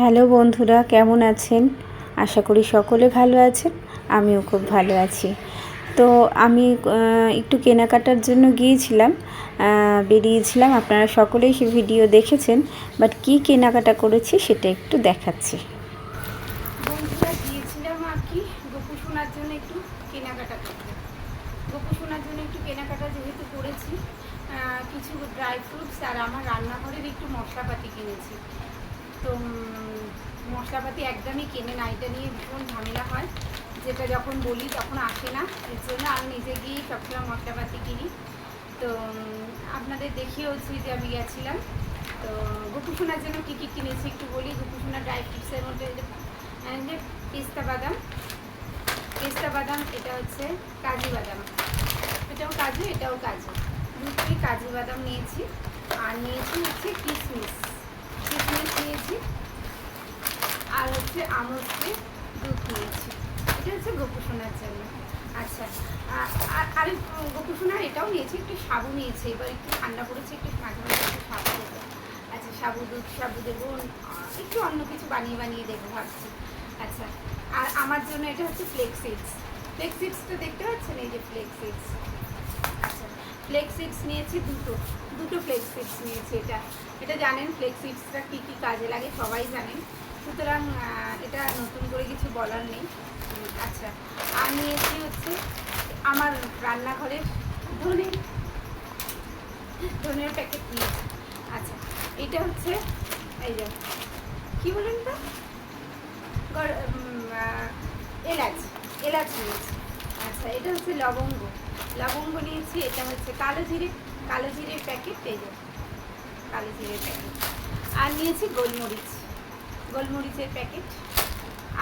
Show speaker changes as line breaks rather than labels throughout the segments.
Hello বন্ধুরা, কেমন আছেন? আশা করি সকলে ভালো আছেন, আমিও খুব ভালো আছি। তো আমি একটু কেনাকাটার জন্য গিয়েছিলাম বেরিয়েছিলাম। আপনারা সকলেই সে ভিডিও দেখেছেন, বাট কি কেনাকাটা করেছি সেটা একটু দেখাচ্ছি।
কিছু ড্রাই ফ্রুটস আর আমার রান্নাঘরের একটু মশলাপাতি কিনেছি। তো মশলাপাতি একদমই কেনে না এটা নিয়ে ভীষণ ঝামেলা হয়। যেটা যখন বলি তখন আসে না। এর জন্য আমি নিজে গিয়েই সবসময় মশলাপাতি কিনি। তো আপনাদের দেখিয়েওছি যে আমি গেছিলাম। তো গোপু সোনার জন্য কী কী কিনেছি একটু বলি? গোপু সোনার ড্রাই ফ্রুটসের মধ্যে যে আহ, যে পেস্তা বাদাম। পেস্তা বাদাম এটা হচ্ছে কাজু বাদাম। এটাও কাজু এটাও কাজু। দুটোই কাজু বাদাম নিয়েছি। আর নিয়েছি হচ্ছে কিশমিশ কিশমিশ নিয়েছি আর হচ্ছে আমস্তে দুধ নিয়েছি এটা হচ্ছে গোপুসোনার জন্য। আচ্ছা আর গোপুসোনার এটাও নিয়েছি, একটু সাবু নিয়েছি। এবার একটু ঠান্ডা পড়েছে, একটু মাঝে মাঝে একটু সাবু দেবো। আচ্ছা সাবু, দুধ সাবু দেবো। একটু অন্য কিছু বানিয়ে বানিয়ে দেবো ভাবছি। আচ্ছা আর আমার জন্য এটা হচ্ছে ফ্লেক্সিক্স ফ্লেক্সিক্সটা দেখতে পাচ্ছেন? এই যে ফ্লেক্সিক্স আচ্ছা ফ্লেক্সিক্স নিয়েছি দুটো। দুটো ফ্লেক্সিক্স নিয়েছি এটা। এটা জানেন ফ্লেক্সিক্সটা কী কী কাজে লাগে, সবাই জানেন। সুতরাং এটা নতুন করে কিছু বলার নেই। আচ্ছা আর নিয়েছি হচ্ছে আমার রান্নাঘরের ধনে ধনের প্যাকেট নিয়েছি আচ্ছা এটা হচ্ছে, এই যে, কী বলেন তো এলাচ এলাচ নিয়েছি। আচ্ছা এটা হচ্ছে লবঙ্গ। লবঙ্গ নিয়েছি, এটা হচ্ছে কালো জিরে, কালো জিরের প্যাকেট এই যে কালো জিরের প্যাকেট আর নিয়েছি গোলমরিচ। গোলমরিচের প্যাকেট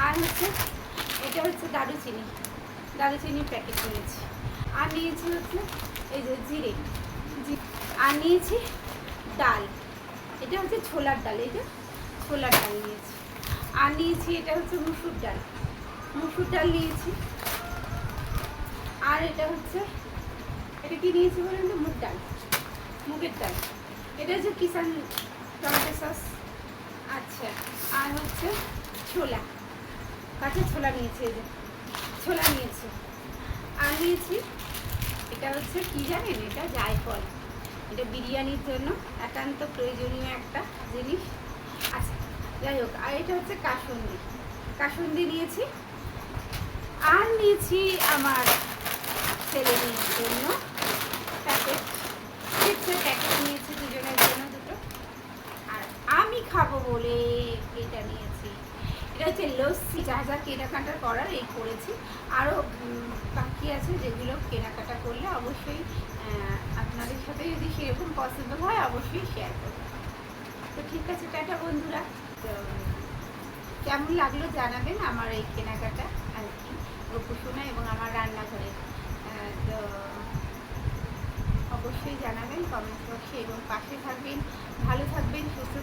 আর হচ্ছে, এটা হচ্ছে দারুচিনি। দারুচিনির প্যাকেট নিয়েছি। আর নিয়েছি হচ্ছে, এই যে জিরে। আর নিয়েছি ডাল। এটা হচ্ছে ছোলার ডাল, এই যে ছোলার ডাল নিয়েছি। আর নিয়েছি, এটা হচ্ছে মুসুর ডাল। মুসুর ডাল নিয়েছি। আর এটা হচ্ছে, এটা কি নিয়েছি বলেন তো? মুগ ডাল। মুগের ডাল। এটা হচ্ছে কিষান টমেটো সস। আচ্ছা আর হচ্ছে ছোলা। কাঁচা ছোলা নিয়েছি এই যে। ছোলা নিয়েছি। আর নিয়েছি, এটা হচ্ছে কি জানেন? এটা জায়ফল। এটা বিরিয়ানির জন্য একান্ত প্রয়োজনীয় একটা জিনিস। আচ্ছা যাই হোক, আর এটা হচ্ছে কাসুন্দি। কাসুন্দি নিয়েছি। আর নিয়েছি আমার ছেলে মেয়ের জন্য প্যাকেট নিয়েছি দুজনের জন্য দুটো। আর আমি খাব বলে এটা নিয়েছি। এটা হচ্ছে লস্যি, যা যা করার এই করেছি। আরও বাকি আছে যেগুলো কেনাকাটা করলে অবশ্যই আপনাদের সাথে যদি সেরকম হয় অবশ্যই শেয়ার তো ঠিক আছে বন্ধুরা। তো, কেমন লাগল জানাবেন আমার এই কেনাকাটা আর কি। গোপুসোনা এবং আমার রান্নাঘরে আহ, তো অবশ্যই জানাবেন। কমেন্ট বক্সে এবং পাশে থাকবেন ভালো থাকবেন সুস্থ